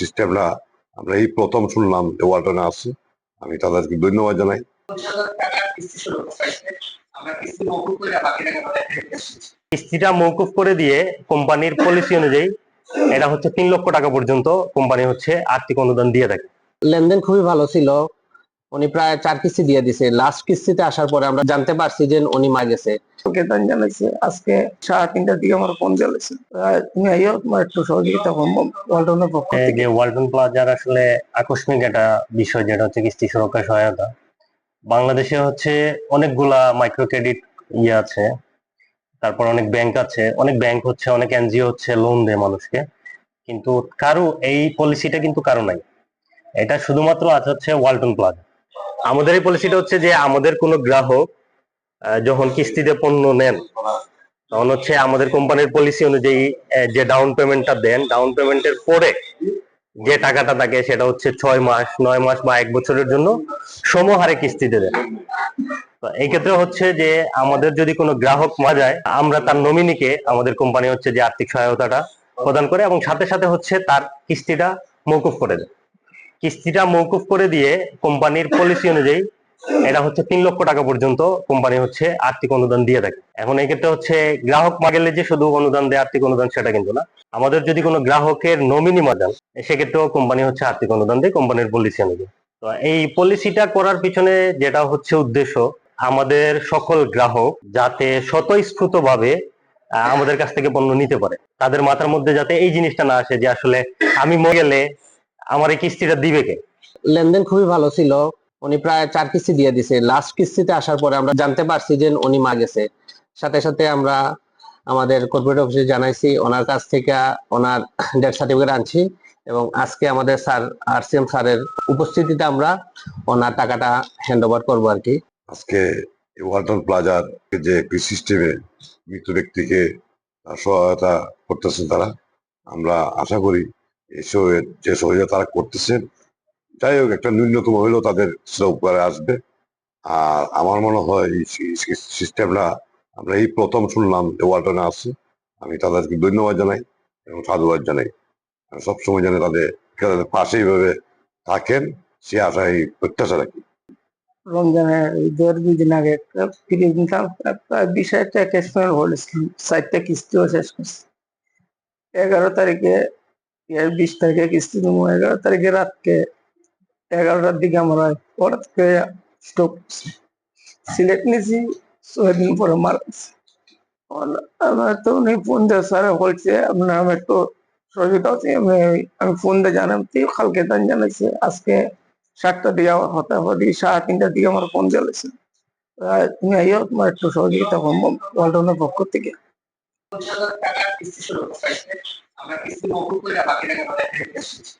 সিস্টেমটা আমরা এই প্রথম শুনলাম যে ওয়ালটনে আছে। আমি তাদেরকে ধন্যবাদ জানাই। কিস্তিটা মৌকুফ করে দিয়ে কোম্পানির পলিসি অনুযায়ী এটা হচ্ছে তিন লক্ষ টাকা পর্যন্ত কোম্পানি হচ্ছে আর্থিক অনুদান দিয়ে থাকে। লেনদেন খুবই ভালো ছিল। উনি প্রায় চার কিস্তি দিয়ে দিছে। লাস্ট কিস্তিতে আসার পরে আমরা জানতে পারছি যে উনি মা গেছে। কেতন জানাইছে আজকে সাড়ে তিনটার দিকে আমার ফোন জ্বালাইছে। তুমি আইও তোমার একটু সহযোগিতা করব। ওয়ালটনের পক্ষ থেকে। যে ওয়ালটন প্লাজার আসলে আকস্মিক একটা বিষয় যেটা হচ্ছে কিস্তি সুরক্ষা সহায়তা। বাংলাদেশে হচ্ছে অনেকগুলা মাইক্রো ক্রেডিট ইয়ে আছে তারপর অনেক ব্যাংক আছে। অনেক ব্যাংক হচ্ছে অনেক এনজিও হচ্ছে লোন দেয় মানুষকে। কিন্তু কারও এই পলিসিটা কিন্তু কারও নাই। এটা শুধুমাত্র আছে হচ্ছে ওয়ালটন প্লাজা আমাদের এই পলিসিটা হচ্ছে যে আমাদের কোনো গ্রাহক যখন কিস্তিতে পণ্য নেন, তখন হচ্ছে আমাদের কোম্পানির পলিসি অনুযায়ী যে ডাউন পেমেন্টটা দেন ডাউন পেমেন্টের পরে যে টাকাটা থাকে সেটা হচ্ছে ছয় মাস, নয় মাস বা এক বছরের জন্য সমহারে কিস্তিতে দেন। এই ক্ষেত্রে হচ্ছে যে আমাদের যদি কোনো গ্রাহক মা যায়, আমরা তার নমিনিকে আমাদের কোম্পানি হচ্ছে যে আর্থিক সহায়তাটা প্রদান করে এবং সাথে সাথে হচ্ছে তার কিস্তিটা মৌকুফ করে দেয়। কিস্তিটা মৌকুফ করে দিয়ে কোম্পানির পলিসি অনুযায়ী এটা হচ্ছে তিন লক্ষ টাকা পর্যন্ত কোম্পানি হচ্ছে আর্থিক অনুদান দিয়ে থাকে। এখন এই ক্ষেত্রে হচ্ছে গ্রাহক মা গেলে যে শুধু অনুদান দেয়, আর্থিক অনুদান সেটা কিন্তু না। আমাদের যদি কোনো গ্রাহকের নমিনি মা যান সেক্ষেত্রেও কোম্পানি হচ্ছে আর্থিক অনুদান দেয় কোম্পানির পলিসি অনুযায়ী। তো এই পলিসিটা করার পিছনে যেটা হচ্ছে উদ্দেশ্য, আমাদের সকল গ্রাহক যাতে স্বতঃস্ফূর্ত ভাবে আমাদের কাছ থেকে পণ্য নিতে পারে। তাদের মাথার মধ্যে যাতে এই জিনিসটা না আসে যে আসলে আমি মরে গেলে আমার এই কিস্তিটা দিবে কে? লেনদেন খুবই ভালো ছিল। উনি প্রায় চার কিস্তি দিয়ে দিছে। লাস্ট কিস্তিতে আসার পরে আমরা জানতে পারছি যে উনি মা গেছে। সাথে সাথে আমরা আমাদের কর্পোরেট অফিসে জানাইছি ওনার কাছ থেকে ওনার ডেথ সার্টিফিকেট আনছি এবং আজকে আমাদের স্যার আরসিএম স্যারের উপস্থিতিতে আমরা ওনার টাকাটা হ্যান্ড ওভার করব আর কি। আজকে ওয়ালটন প্লাজার যে একটি সিস্টেমে মৃত ব্যক্তিকে সহায়তা করতেছেন তারা আমরা আশা করি যে সহযোগিতা তারা করতেছেন যাই হোক একটা ন্যূনতম হলেও তাদের উপকারে আসবে। আর আমার মনে হয় এই সিস্টেমটা, আমরা এই প্রথম শুনলাম যে ওয়ালটনে আছে, আমি তাদেরকে ধন্যবাদ জানাই এবং সাধুবাদ জানাই। সবসময় জানি তাদের তাদের পাশে এইভাবে থাকেন, সে আশাই প্রত্যাশা রাখি। রমজানের দেড় দুই দিন আগে একটা ফিরে নিতাম প্রায় বিশ হাজার কিস্তিও শেষ করছি। এগারো তারিখে এর বিশ তারিখে কিস্তি দেবো, এগারো তারিখে রাতকে, এগারোটার দিকে আমরা হঠাৎ করে স্টক সিলেক্ট ছয় দিন পরে মারা আমার- তো উনি ফোন দিয়ে স্যার বলছে, আপনার আমি একটু সহযোগিতা হচ্ছে আমি আমি ফোন দিয়ে জানাম তুই কালকে দান জানাইছে, আজকে সাতটার দিকে আমার হতে হবে সাড়ে তিনটার দিকে আমার ফোন দিয়েছে তুমি আইও, তোমার একটু সহযোগিতা করব ওয়ালটনের পক্ষ থেকে। পঞ্চাশ হাজার টাকার কিস্তি শুরু করছে আমরা কিস্তি মকুব করে বাকি টাকা আমাদের ফেরত এসেছি।